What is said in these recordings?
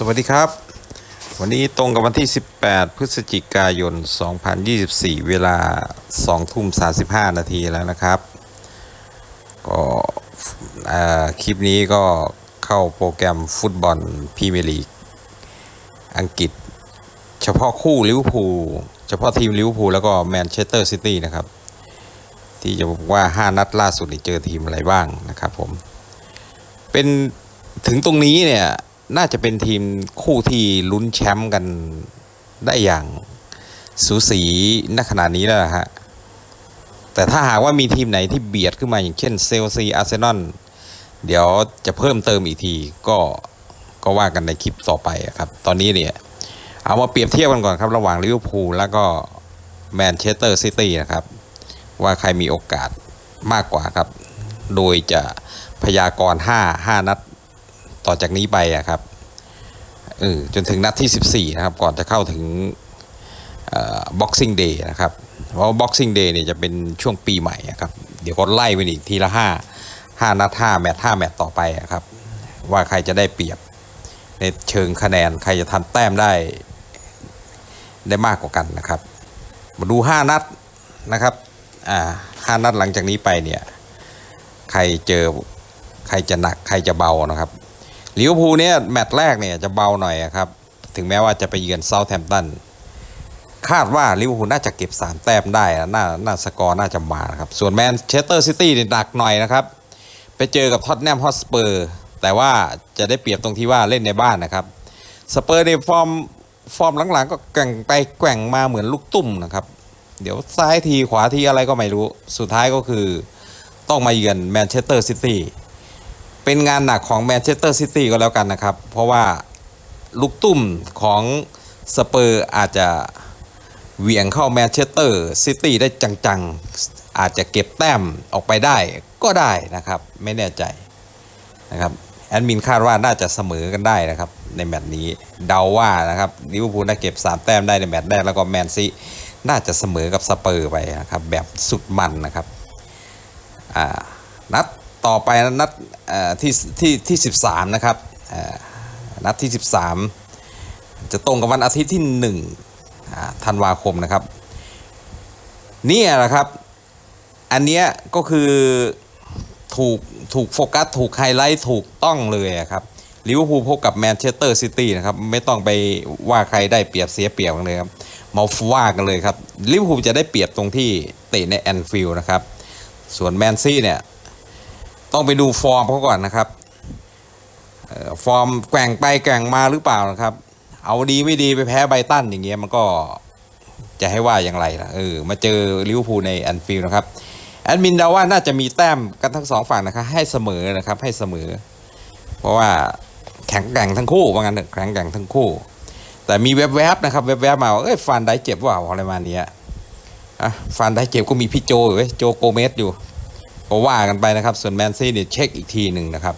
สวัสดีครับ วันนี้ตรงกับวันที่ 18 พฤศจิกายน 2024 เวลา2ทุ่ม 35 นาทีแล้วนะครับ ก็คลิปนี้ก็เข้าโปรแกรมฟุตบอลพรีเมียร์ลีก อังกฤษ เฉพาะคู่ลิเวอร์พูลเฉพาะทีมลิเวอร์พูลแล้วก็แมนเชสเตอร์ซิตี้นะครับ ที่จะบอกว่า 5 นัดล่าสุดนี่เจอทีมอะไรบ้างนะครับผม เป็นถึงตรงนี้เนี่ย น่าจะเป็นทีมคู่ที่ลุ้นแชมป์กันได้อย่างสูสีณขณะนี้แล้วฮะ แต่ถ้าหากว่ามีทีมไหนที่เบียดขึ้นมาอย่างเช่นเซลซีอาร์เซนอลเดี๋ยวจะเพิ่มเติมอีกทีก็ก็ว่ากันในคลิปต่อไปครับ ตอนนี้เนี่ย เอามาเปรียบเทียบกันก่อนครับ ระหว่างลิเวอร์พูลแล้วก็แมนเชสเตอร์ซิตี้นะครับ ว่าใครมีโอกาสมากกว่าครับ โดยจะพยากรณ์5 5นัด ต่อจากนี้ไปอะครับเออจนถึงนัดที่ 14 นะครับ ก่อนจะเข้าถึงบ็อกซิ่งเดย์นะครับ เพราะบ็อกซิ่งเดย์เนี่ยจะเป็นช่วงปีใหม่อะครับ เดี๋ยวก็ไล่ไปอีกทีละ 5 5 นัด 5 แมตช์5แมตช์ต่อไปอะครับ ว่าใครจะได้เปรียบ ในเชิงคะแนนใครจะทำแต้มได้ได้มากกว่ากันนะครับ มาดู 5 นัดนะครับอ่าห้านัดหลังจากนี้ไปเนี่ย ใครเจอใครจะหนักใครจะเบานะครับ ลิเวอร์พูลเนี่ยแมตช์แรกเนี่ยจะเบาหน่อยครับ ถึงแม้ว่าจะไปเยือนเซาท์แฮมป์ตันคาดว่าลิเวอร์พูลน่าจะเก็บ 3 แต้มได้นะน่าน่าสกอร์น่าจะมานะครับ ส่วนแมนเชสเตอร์ซิตี้เนี่ยหนักหน่อยนะครับ ไปเจอกับท็อตแนมฮอตสเปอร์แต่ว่าจะได้เปรียบตรงที่ว่าเล่นในบ้านนะครับสเปอร์ในฟอร์มฟอร์มหลังๆ ก็แกว่งไปแกว่งมาเหมือนลูกตุ้มนะครับ เดี๋ยวซ้ายทีขวาทีอะไรก็ไม่รู้ สุดท้ายก็คือต้องมาเยือนแมนเชสเตอร์ซิตี้ เป็นงานหนักของแมนเชสเตอร์ซิตี้ก็แล้วกันนะครับ เพราะว่าลูกตุ้มของสเปอร์อาจจะเหวี่ยงเข้าแมนเชสเตอร์ซิตี้ได้จังๆ อาจจะเก็บแต้มออกไปได้ก็ได้นะครับ ไม่แน่ใจนะครับแอดมินคาดว่าน่าจะเสมอกันได้นะครับ ในแมตช์นี้เดาว่านะครับลิเวอร์พูลน่าเก็บ 3 แต้มได้ในแมตช์แรกแล้วก็แมนซีน่าจะเสมอกับสเปอร์ไปนะครับ แบบสุดมันนะครับอ่านัด ต่อไปนัดที่ที่ที่สิบสามนะครับนัดที่สิบสามจะตรงกับวันอาทิตย์ที่หนึ่งธันวาคมนะครับนี่แหละครับ อันเนี้ยก็คือถูกถูกโฟกัส ถูกไฮไลท์ถูกต้องเลยครับลิเวอร์พูลพบกับแมนเชสเตอร์ซิตี้นะครับ ไม่ต้องไปว่าใครได้เปรียบเสียเปรียบกันเลยครับมาว่ากันเลยครับลิเวอร์พูลจะได้เปรียบตรงที่เตะในแอนฟิลด์นะครับ ส่วนแมนซี่เนี่ย ต้องไปดูฟอร์มเขาก่อนนะครับฟอร์มแกว่งไปแกว่งมาหรือเปล่านะครับ เอาดีไม่ดีไปแพ้ไบตันอย่างเงี้ยมันก็จะให้ว่าอย่างไรล่ะเออมาเจอลิเวอร์พูลในแอนฟิลด์นะครับแอดมินเดาว่าน่าจะมีแต้มกันทั้งสองฝั่งนะครับให้เสมอนะครับให้เสมอ เพราะว่าแข็งแกร่งทั้งคู่ว่างั้นเถอะแข็งแกร่งทั้งคู่ แต่มีแวบๆนะครับแวบๆมาว่าเอ้ยฟันได้เจ็บว่าอะไรมาเนี้ยอะฟันได้เจ็บก็มีพี่โจอยู่เว้ยโจโกเมสอยู่ ก็ว่ากันไปนะครับ ส่วนแมนซี่เนี่ยเช็คอีกทีหนึ่งนะครับ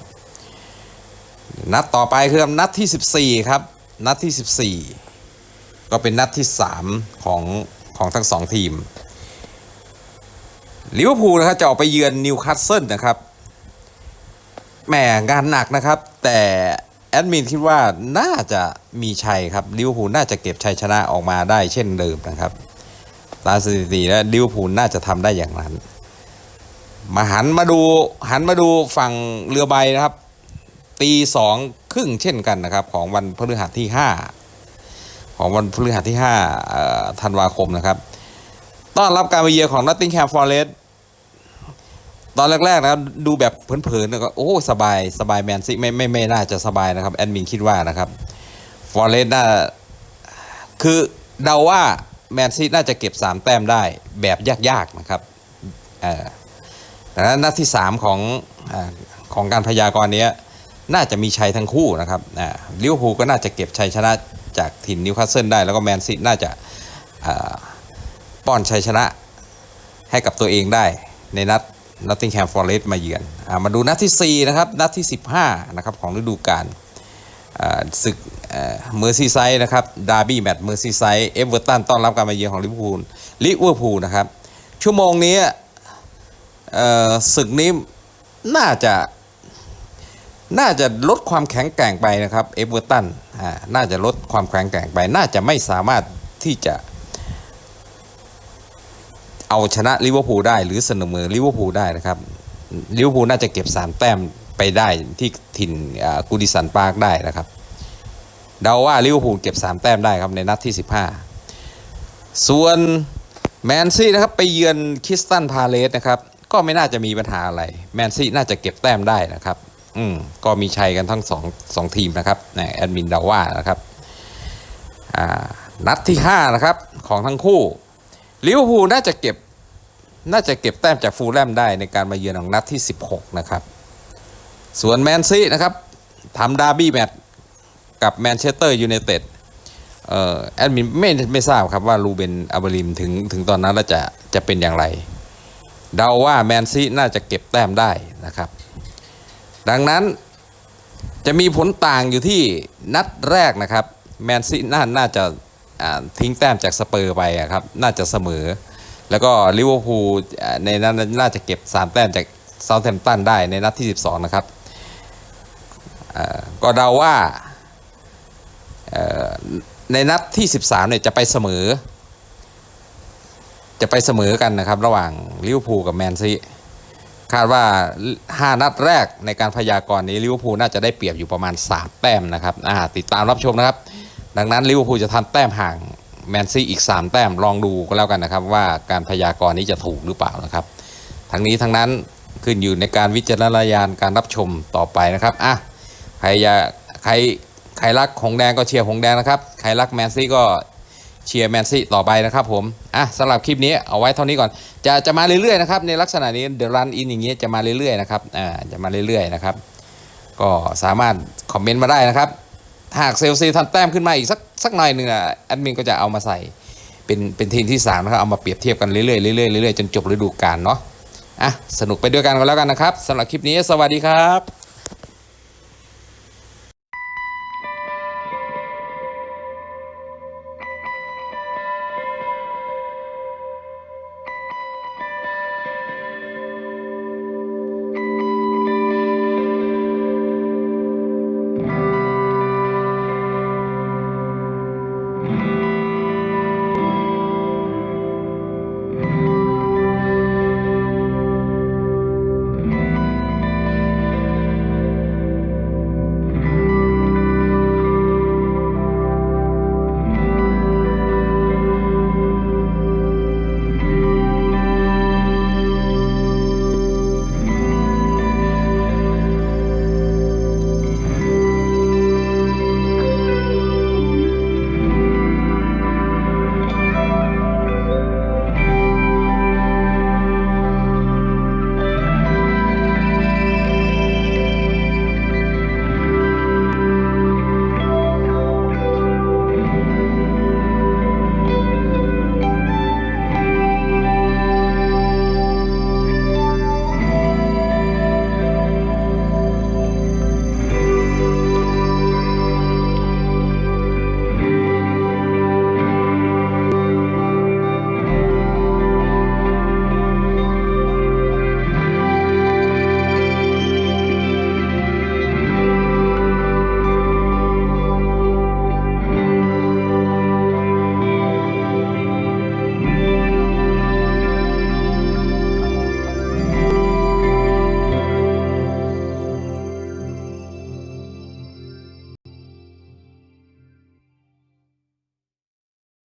นัดต่อไปคือนัดที่ 14 ครับ นัดที่ 14 ก็เป็นนัดที่ 3 ของของทั้งสองทีมลิเวอร์พูลนะครับจะออกไปเยือนนิวคาสเซิลนะครับแหมงานหนักนะครับ แต่แอดมินคิดว่าน่าจะมีชัยครับลิเวอร์พูลน่าจะเก็บชัยชนะออกมาได้เช่นเดิมนะครับตามสถิติแล้วลิเวอร์พูลน่าจะทำได้อย่างนั้น มาหันมาดูหันมาดูฝั่งเรือใบนะครับ ตีสองครึ่งเช่นกันนะครับ ของวันพฤหัสที่ห้าของวันพฤหัสที่ห้าธันวาคมนะครับ ต้อนรับการมาเยือนของ Nottingham Forest ตอนแรกๆนะครับดูแบบเผินๆนะก็โอ้สบายสบายแมนซีไม่ไม่ไม่น่าจะสบายนะครับ แอดมินคิดว่านะครับฟอร์เรสน่าคือเดาว่าแมนซีน่าจะเก็บ 3 แต้มได้แบบยากๆนะครับอ่อ ดังนั้นนัดที่ 3 ของอของการพยากรณ์นี้น่าจะมีชัยทั้งคู่นะครับลิเวอร์พูลก็น่าจะเก็บชัยชนะจากถิ่นนิวคาสเซิลได้แล้วก็แมนซีน่าจะป้อนชัยชนะให้กับตัวเองได้ในนัดนอตติงแฮมฟอร์เรสต์มาเยือนอมาดูนัดที่ 4 นะครับ นัดที่ 15 นะครับ ของฤดูกาลศึกเมอร์ซีไซด์นะครับดาร์บี้แมตช์เมอร์ซีไซด์เอเวอร์ตันต้อนรับการมาเยือนของลิเวอร์พูลลิเวอร์พูลนะครับ ชั่วโมงนี้ ศึกนี้น่าจะน่าจะลดความแข็งแกร่งไปนะครับเอเวอร์ตันน่าจะลดความแข็งแกร่งไป น่าจะไม่สามารถที่จะ เอาชนะลิเวอร์พูลได้หรือเสมอลิเวอร์พูลได้นะครับลิเวอร์พูลน่าจะเก็บสามแต้มไปได้ที่ถิ่นกูดิสันปาร์คได้นะครับเดาว่าลิเวอร์พูลเก็บ3แต้มได้ครับในนัดที่15ส่วนแมนซีนะครับไปเยือนคริสตันพาเลสนะครับ ก็ไม่น่าจะมีปัญหาอะไร แมนซีน่าจะเก็บแต้มได้นะครับ อืมก็มีชัยกันทั้งสองสองทีมนะครับนแอดมินเดาว่านะครับอ่านัดที่ 5 นะครับ ของทั้งคู่ลิเวอร์พูลน่าจะเก็บน่าจะเก็บแต้มจากฟูลแลมได้ในการมาเยือนของนัดที่ 16 นะครับ ส่วนแมนซีนะครับทำดาร์บี้แมตช์กับแมนเชสเตอร์ยูไนเต็ดเอ่อแอดมินไม่ไม่ทราบครับว่าลูเบนอาบริมถึงถึงตอนนั้นแล้วจะจะเป็นอย่างไร เดาว่าแมนซีน่าจะเก็บแต้มได้นะครับ ดังนั้นจะมีผลต่างอยู่ที่นัดแรกนะครับ แมนซีน่าน่าจะาทิ้งแต้มจากสเปอร์ไปครับ น่าจะเสมอ แล้วก็ลิเวอร์พูลในนั้นน่าจะเก็บ 3 แต้มจากเซาท์แฮมป์ตันได้ในนัดที่ 12 นะครับก็เดาว่าในนัดที่ 13เนี่ยจะไปเสมอ จะไปเสมอกันนะครับ ระหว่างลิเวอร์พูลกับแมนซีคาดว่า 5 นัดแรกในการพยากรณ์นี้ลิเวอร์พูลน่าจะได้เปรียบอยู่ประมาณ 3 แต้มนะครับติดตามรับชมนะครับ ดังนั้นลิเวอร์พูลจะทำแต้มห่างแมนซีอีก 3 แต้มลองดูก็แล้วกันนะครับ ว่าการพยากรณ์นี้จะถูกหรือเปล่านะครับ ทั้งนี้ทั้งนั้นขึ้นอยู่ในการวิจารณญาณการรับชมต่อไปนะครับอะใครอยากใครใครรักหงแดงก็เชียร์หงแดงนะครับ ใครรักแมนซี่ก็ เชียร์แมนซี่ต่อไปนะครับผม อะสำหรับคลิปนี้เอาไว้เท่านี้ก่อน จะจะมาเรื่อยๆนะครับในลักษณะนี้เด e รันอินอย่างเงี้ยจะมาเรื่อยๆนะครับ อ่าจะมาเรื่อยๆนะครับ ก็สามารถคอมเมนต์มาได้นะครับ หากเซลซีทำแต้มขึ้นมาอีกสักสักหน่อยหนึ่งอะแอดมินก็จะเอามาใส่เป็นเป็นทีมที่สามนะครับเอามาเปรียบเทียบกันเรื่อยๆเรื่อยๆเรื่อยๆจนจบฤดูกาลเนาะ อะสนุกไปด้วยกันก็แล้วกันนะครับสำหรับคลิปนี้สวัสดีครับ